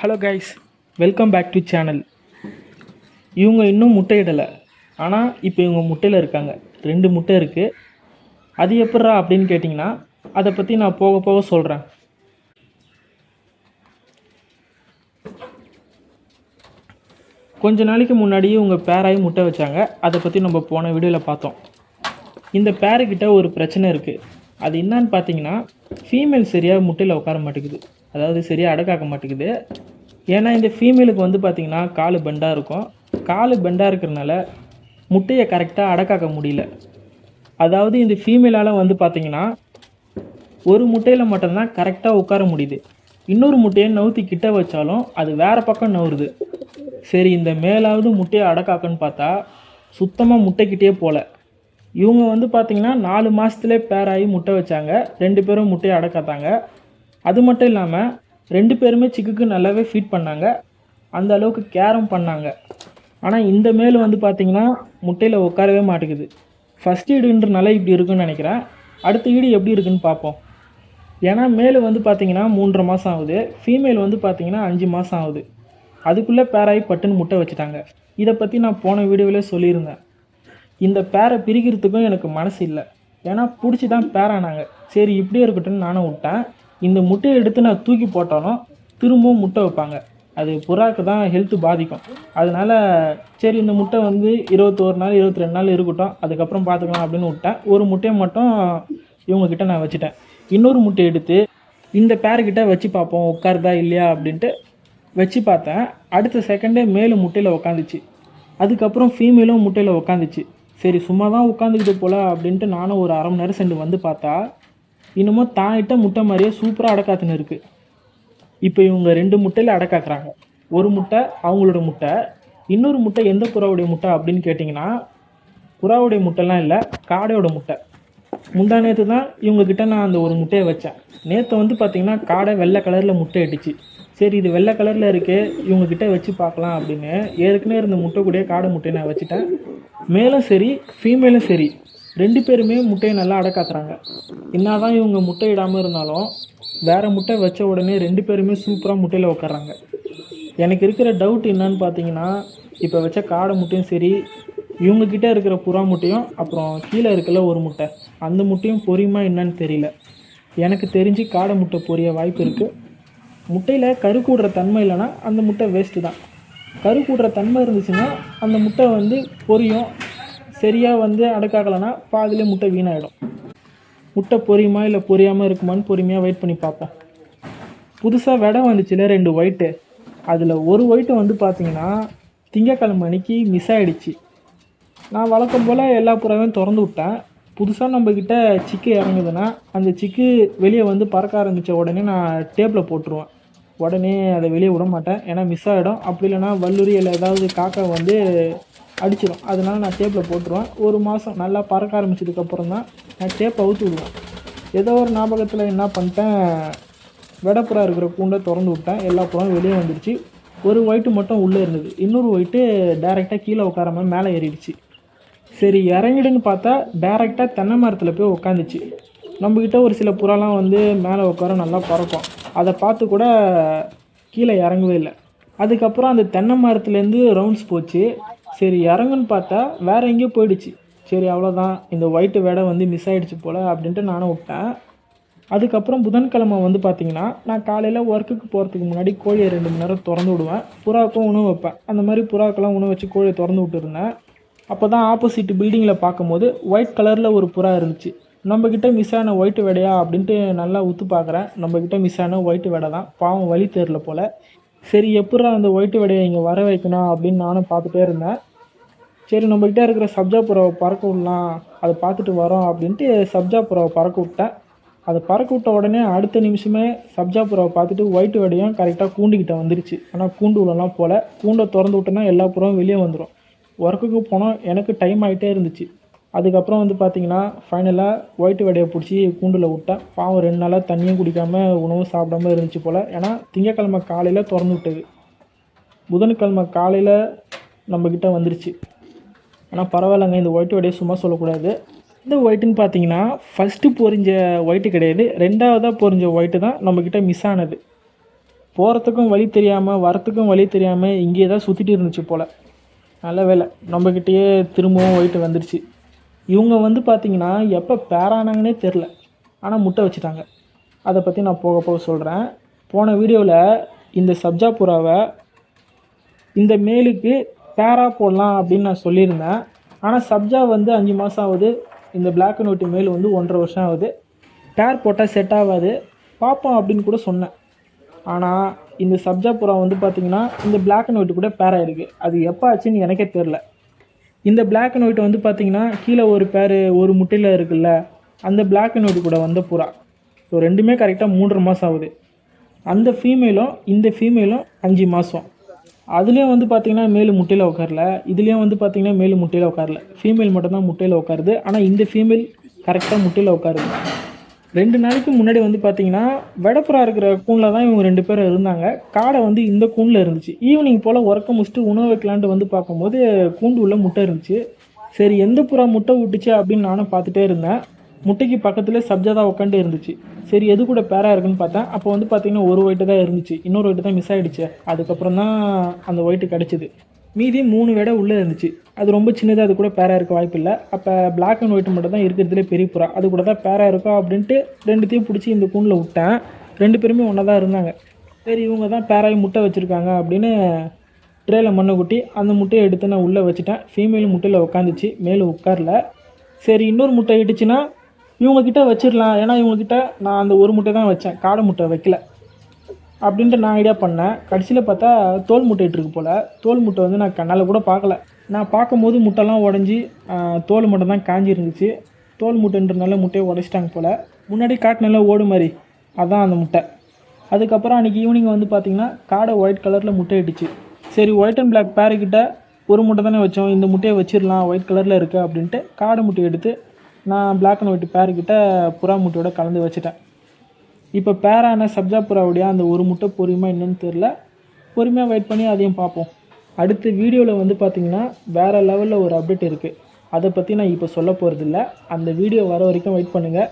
Hello guys welcome back to channel இவங்க இன்னும் முட்டையிடலை. ஆனால் இப்போ இவங்க முட்டையில் இருக்காங்க. ரெண்டு முட்டை இருக்குது அது எப்பட்றா அப்படின்னு கேட்டிங்கன்னா அதை பற்றி நான் போக போக சொல்கிறேன் கொஞ்ச நாளைக்கு முன்னாடியே இவங்க பேராகி முட்டை வச்சாங்க. அதை பற்றி நம்ம போன வீடியோவில் பார்த்தோம். இந்த பேருக்கிட்ட ஒரு பிரச்சனை இருக்குது அது என்னன்னு பார்த்தீங்கன்னா ஃபீமேல் சரியாக முட்டையில் உட்கார மாட்டேங்குது. அதாவது சரியாக அடக்காக்க மாட்டேங்குது. ஏன்னா இந்த ஃபீமேலுக்கு வந்து பார்த்திங்கன்னா கால் பெண்டாக இருக்கும். கால் பெண்டாக இருக்கிறனால முட்டையை கரெக்டாக அடக்காக்க முடியல. அதாவது இந்த ஃபீமேலால் வந்து பார்த்திங்கன்னா ஒரு முட்டையில் மட்டும்தான் கரெக்டாக உட்கார முடியுது. இன்னொரு முட்டையை நவுத்தி கிட்ட வச்சாலும் அது வேறு பக்கம் நவுறுது. சரி இந்த மேலாவது முட்டையை அடக்காக்கன்னு பார்த்தா சுத்தமாக முட்டைக்கிட்டே போகல இவங்க வந்து பார்த்திங்கன்னா நாலு மாதத்துலேயே பேராகி முட்டை வச்சாங்க. ரெண்டு பேரும் முட்டையை அடக்காத்தாங்க. அது மட்டும் இல்லாமல் ரெண்டு பேருமே சிக்குக்கு நல்லாவே ஃபீட் பண்ணாங்க. அந்த அளவுக்கு கேரம் பண்ணாங்க. ஆனால் இந்த மேல் வந்து பார்த்திங்கன்னா முட்டையில் உட்காரவே மாட்டேங்குது. ஃபஸ்ட் ஈடுன்றனால இப்படி இருக்குன்னு நினைக்கிறேன். அடுத்த ஈடு எப்படி இருக்குன்னு பார்ப்போம். ஏன்னா மேல் வந்து பார்த்திங்கன்னா மூன்றரை மாதம் ஆகுது. ஃபீமேல் வந்து பார்த்திங்கன்னா அஞ்சு மாதம் ஆகுது. அதுக்குள்ளே பேராகி பட்டுன்னு முட்டை வச்சுட்டாங்க. இதை பற்றி நான் போன வீடியோவிலே சொல்லியிருந்தேன். இந்த பேரை பிரிக்கிறதுக்கும் எனக்கு மனசு இல்லை. ஏன்னா பிடிச்சி தான் பேரானாங்க. சரி இப்படியே இருக்கட்டும்னு நானும் விட்டேன். இந்த முட்டையை எடுத்து நான் தூக்கி போட்டாலும் திரும்பவும் முட்டை வைப்பாங்க. அது புறாக்கு தான் ஹெல்த்து பாதிக்கும். அதனால சரி இந்த முட்டை வந்து இருபத்தோரு நாள் இருபத்தி ரெண்டு நாள் இருக்கட்டும். அதுக்கப்புறம் பார்த்துக்கலாம் அப்படின்னு விட்டேன். ஒரு முட்டையை மட்டும் இவங்கக்கிட்ட நான் வச்சுட்டேன். இன்னொரு முட்டை எடுத்து இந்த பேர்கிட்ட வச்சு பார்ப்போம். உட்காருதா இல்லையா அப்படின்ட்டு வச்சு பார்த்தேன். அடுத்த செகண்டே மேலும் முட்டையில் உக்காந்துச்சு. அதுக்கப்புறம் ஃபீமேலும் முட்டையில் உக்காந்துச்சு. சரி சும்மா தான் உட்காந்துக்கிட்டு போல அப்படின்ட்டு நானும் ஒரு அரை மணி நேரம் சென்று வந்து பார்த்தா இன்னமும் தாயிட்ட முட்டை மாதிரியே சூப்பராக அடக்காத்துன்னு இருக்குது இப்போ இவங்க ரெண்டு முட்டையில் அடக்காக்குறாங்க. ஒரு முட்டை அவங்களோட முட்டை இன்னொரு முட்டை எந்த புறாவுடைய முட்டை அப்படின்னு கேட்டிங்கன்னா புறாவுடைய முட்டைலாம் இல்லை காடையோட முட்டை. முந்தா நேற்று தான் இவங்கக்கிட்ட நான் அந்த ஒரு முட்டையை வச்சேன். நேற்று வந்து பார்த்திங்கன்னா காடை வெள்ளை கலரில் முட்டை இட்டுச்சு. சரி இது வெள்ளை கலரில் இருக்கே இவங்கக்கிட்ட வச்சு பார்க்கலாம் அப்படின்னு ஏற்கனவே இருந்த முட்டை கூட காடை முட்டையை நான் வச்சுட்டேன். மேலும் சரி ஃபீமேலும் சரி ரெண்டு பேருமே முட்டையை நல்லா அடக்காத்துறாங்க என்னதான் இவங்க முட்டை இடாமல் இருந்தாலும் வேறு முட்டை வச்ச உடனே ரெண்டு பேருமே சூப்பராக முட்டையில் உட்காறாங்க எனக்கு இருக்கிற டவுட் என்னன்னு பார்த்தீங்கன்னா இப்போ வச்ச காடை முட்டையும் சரி இவங்கக்கிட்ட இருக்கிற புறா முட்டையும் அப்புறம் கீழே இருக்கல ஒரு முட்டை அந்த முட்டையும் பொரியுமா என்னன்னு தெரியல. எனக்கு தெரிஞ்சு காடை முட்டை பொரிய வாய்ப்பு இருக்குது முட்டையில் கரு கூடுற தன்மை இல்லைன்னா அந்த முட்டை வேஸ்ட்டு தான். கரு கூடுற தன்மை இருந்துச்சுன்னா அந்த முட்டை வந்து பொரியும். சரியாக வந்து அடக்காகலைன்னா பாதிலே முட்டை வீணாயிடும். முட்டை பொரியுமா இல்லை பொரியாமல் இருக்குமான்னு பொறுமையாக வெயிட் பண்ணி பார்ப்போம். புதுசாக விடை வந்துச்சுல ரெண்டு ஒயிட்டு அதில் ஒரு ஒயிட்டு வந்து பார்த்தீங்கன்னா திங்கக்கிழமை அன்னைக்கு மிஸ் ஆகிடுச்சு நான் வழக்கம் போல் எல்லா புறாவையும் திறந்து விட்டேன். புதுசாக நம்மக்கிட்ட சிக்கு இறங்குதுன்னா அந்த சிக்கு வெளியே வந்து பறக்க ஆரம்பித்த உடனே நான் டேப்பில் போட்டுருவேன். உடனே அதை வெளியே விட மாட்டேன். ஏன்னா மிஸ் ஆகிடும் அப்படி இல்லைன்னா வல்லூரி இல்லை ஏதாவது காக்கா வந்து அடிச்சிடும் அதனால நான் டேப்பில் போட்டுருவேன். ஒரு மாதம் நல்லா பறக்க ஆரம்பிச்சதுக்கப்புறம் தான் நான் டேப்பை அவுத்து விடுவேன். ஏதோ ஒரு ஞாபகத்தில் என்ன பண்ணிட்டேன் வெடப்புறா இருக்கிற கூண்டை திறந்து விட்டேன். எல்லா புறாவும் வெளியே வந்துடுச்சு ஒரு ஒயிட்டு மட்டும் உள்ளே இருந்தது. இன்னொரு ஒயிட்டு டேரெக்டாக கீழே உட்காராம மேலே ஏறிடுச்சு. சரி இறங்கிடுன்னு பார்த்தா டேரெக்டாக தென்னை மரத்தில் போய் உட்காந்துச்சு நம்மக்கிட்ட ஒரு சில புறாலாம் வந்து மேலே உட்கார நல்லா பறக்கும். அதை பார்த்து கூட கீழே இறங்கவே இல்லை. அதுக்கப்புறம் அந்த தென்னை மரத்துலேருந்து ரவுண்ட்ஸ் போச்சு. சரி இறங்குன்னு பார்த்தா வேற எங்கேயோ போயிடுச்சு. சரி அவ்வளோதான் இந்த ஒயிட்டு வேடை வந்து மிஸ் ஆகிடுச்சு போல் அப்படின்ட்டு நானும் விட்டேன். அதுக்கப்புறம் புதன்கிழமை வந்து பார்த்தீங்கன்னா நான் காலையில் ஒர்க்குக்கு போகிறதுக்கு முன்னாடி கோழியை ரெண்டு மணி நேரம் திறந்து விடுவேன். புறாக்கும் உணவு வைப்பேன். அந்த மாதிரி புறாக்கெல்லாம் உணவு வச்சு கோழியை திறந்து விட்டுருந்தேன். அப்போ தான் ஆப்போசிட் பில்டிங்கில் பார்க்கும்போது ஒயிட் கலரில் ஒரு புறா இருந்துச்சு. நம்மக்கிட்ட மிஸ் ஆன ஒயிட்டு வெடையா அப்படின்ட்டு நல்லா உத்து பார்க்குறேன். நம்மக்கிட்ட மிஸ் ஆன ஒயிட்டு வெடை தான். பாவம் வழி தெரில போல். சரி எப்பட்றா அந்த ஒயிட்டு வெடையை இங்கே வர வைக்கணும் அப்படின்னு நானும் பார்த்துட்டே இருந்தேன். சரி நம்மக்கிட்ட இருக்கிற சப்ஜா புறாவை பறக்க விடலாம். அதை பார்த்துட்டு வரோம் அப்படின்ட்டு சப்ஜா புறாவை பறக்க விட்டேன். அதை பறக்க விட்ட உடனே அடுத்த நிமிஷமே சப்ஜா புறாவை பார்த்துட்டு ஒயிட்டு வெடையும் கரெக்டாக கூண்டுக்கிட்ட வந்துருச்சு. ஆனால் கூண்டு உள்ளலாம் போல். கூண்டை திறந்து விட்டோன்னா எல்லா புறாவும் வெளியே வந்துடும் ஒர்க்குக்கு போனால் எனக்கு டைம் ஆகிட்டே இருந்துச்சு. அதுக்கப்புறம் வந்து பார்த்தீங்கன்னா ஃபைனலாக ஒயிட்டு வெடையை பிடிச்சி கூண்டில் விட்டேன் பாவம் ரெண்டு நாளாக தண்ணியும் குடிக்காமல் உணவும் சாப்பிடாம இருந்துச்சு போல். ஏன்னா திங்கக்கிழமை காலையில் திறந்து விட்டது. புதன்கிழமை காலையில் நம்மக்கிட்ட வந்துருச்சு. ஆனால் பரவாயில்லைங்க இந்த ஒயிட் வெடையை சும்மா சொல்லக்கூடாது. இந்த ஒயிட்டுன்னு பார்த்தீங்கன்னா ஃபஸ்ட்டு பொரிஞ்ச ஒயிட்டு கிடையாது. ரெண்டாவதாக பொரிஞ்ச ஒயிட்டு தான் நம்மக்கிட்ட மிஸ் ஆனது. போகிறதுக்கும் வழி தெரியாமல் வரத்துக்கும் வழி தெரியாமல் இங்கேயே தான் சுற்றிட்டு இருந்துச்சு போல். நல்ல வேலை நம்மக்கிட்டேயே திரும்பவும் ஒயிட்டு வந்துடுச்சு இவங்க வந்து பார்த்தீங்கன்னா எப்போ பேரானாங்கன்னே தெரில ஆனால் முட்டை வச்சுட்டாங்க. அதை பற்றி நான் போக போக சொல்கிறேன் போன வீடியோவில் இந்த சப்ஜா புறாவை இந்த மேலுக்கு பேரா போடலாம் அப்படின்னு நான் சொல்லியிருந்தேன். ஆனால் சப்ஜா வந்து அஞ்சு மாதம் ஆகுது. இந்த பிளாக் அண்ட் ஒயிட் மேல் வந்து ஒன்றரை வருஷம் ஆகுது. பேர் போட்டால் செட் ஆகாது. பார்ப்போம் அப்படின்னு கூட சொன்னேன். ஆனால் இந்த சப்ஜா புறா வந்து பார்த்திங்கன்னா இந்த பிளாக் அண்ட் ஒயிட் கூட பேரா அது எப்போ ஆச்சுன்னு எனக்கே தெரில இந்த பிளாக் அண்ட் ஒயிட் வந்து பார்த்தீங்கன்னா கீழே ஒரு பேர் ஒரு முட்டையில் இருக்குல்ல அந்த பிளாக் அண்ட் ஒயிட் கூட வந்த புறா. ஸோ ரெண்டுமே கரெக்டாக மூன்றரை மாதம் ஆகுது. அந்த ஃபீமேலும் இந்த ஃபீமேலும் அஞ்சு மாதம் அதுலேயும் வந்து பார்த்தீங்கன்னா மேல் முட்டையில் உட்காரல. இதுலேயும் வந்து பார்த்தீங்கன்னா மேல் முட்டையில் உட்காரல. ஃபீமேல் மட்டும்தான் முட்டையில் உட்காருது. ஆனால் இந்த ஃபீமேல் கரெக்டாக முட்டையில் உட்காருது. ரெண்டு நாளைக்கு முன்னாடி வந்து பார்த்தீங்கன்னா வடப்புறா இருக்கிற கூனில் தான் இவங்க ரெண்டு பேரும் இருந்தாங்க. காடை வந்து இந்த கூண்டில் இருந்துச்சு. ஈவினிங் போல் உறக்க முடிச்சுட்டு உணவு வைக்கலான்ட்டு வந்து பார்க்கும்போது கூண்டு உள்ள முட்டை இருந்துச்சு. சரி எந்த புறா முட்டை விட்டுச்சு அப்படின்னு நானும் பார்த்துட்டே இருந்தேன். முட்டைக்கு பக்கத்தில் சப்ஜாதா உட்காந்து இருந்துச்சு. சரி எது கூட பேராக இருக்குன்னு பார்த்தேன். அப்போ வந்து பார்த்தீங்கன்னா ஒரு ஒயிட்டு தான் இருந்துச்சு. இன்னொரு ஒயிட்டு தான் மிஸ் ஆகிடுச்சு அதுக்கப்புறம் தான் அந்த ஒயிட்டு கிடச்சிது. மீதி மூணு விடை உள்ளே இருந்துச்சு. அது ரொம்ப சின்னதாக அது கூட பேராக இருக்க வாய்ப்பு இல்லை. அப்போ பிளாக் அண்ட் ஒயிட் மட்டும் தான் இருக்கிறதுலே பெரிய புறா. அது கூட தான் பேராக இருக்கும் அப்படின்ட்டு ரெண்டுத்தையும் பிடிச்சி இந்த கூண்டில் விட்டேன். ரெண்டு பேருமே ஒன்றா தான் இருந்தாங்க. சரி இவங்க தான் பேராய் முட்டை வச்சுருக்காங்க அப்படின்னு ட்ரேயில் மண்ணை கொட்டி அந்த முட்டையை எடுத்து நான் உள்ளே வச்சுட்டேன். ஃபீமேல் முட்டையில் உட்காந்துச்சு மேலே உட்காரல. சரி இன்னொரு முட்டை இட்டுச்சுன்னா இவங்கக்கிட்ட வச்சிடலாம். ஏன்னா இவங்கக்கிட்ட நான் அந்த ஒரு முட்டை தான் வச்சேன். காடை முட்டை வைக்கல. அப்படின்ட்டு நான் ஐடியா பண்ணேன். கடைசியில் பார்த்தா தோல் முட்டை இருக்கு போல். தோல் முட்டை வந்து நான் கண்ணால் கூட பார்க்கல. நான் பார்க்கும்போது முட்டைலாம் உடஞ்சி தோல் மட்டும் தான் காஞ்சி இருந்துச்சு. தோல் முட்டைன்றனால முட்டையை உடச்சிட்டாங்க போல். முன்னாடி காட்டினால ஓடு மாதிரி. அதான் அந்த முட்டை. அதுக்கப்புறம் அன்றைக்கி ஈவினிங் வந்து பார்த்திங்கன்னா காடை ஒயிட் கலரில் முட்டை இட்டுச்சு. சரி ஒயிட் அண்ட் பிளாக் பேருக்கிட்ட ஒரு முட்டை தானே வச்சோம். இந்த முட்டையை வச்சிடலாம் ஒயிட் கலரில் இருக்குது அப்படின்ட்டு காடை முட்டையை எடுத்து நான் பிளாக் அண்ட் ஒயிட் பேருக்கிட்ட புறா முட்டையோட கலந்து வச்சுட்டேன். இப்போ பேரான சப்ஜா புறாவுடைய அந்த ஒரு முட்டை பொறுமையாக என்னன்னு தெரில பொறுமையாக வெயிட் பண்ணி அதையும் பார்ப்போம். அடுத்த வீடியோவில் வந்து பார்த்திங்கன்னா வேறு லெவலில் ஒரு அப்டேட் இருக்குது அதை பற்றி நான் இப்போ சொல்ல போகிறதில்ல அந்த வீடியோ வர வரைக்கும் வெயிட் பண்ணுங்கள்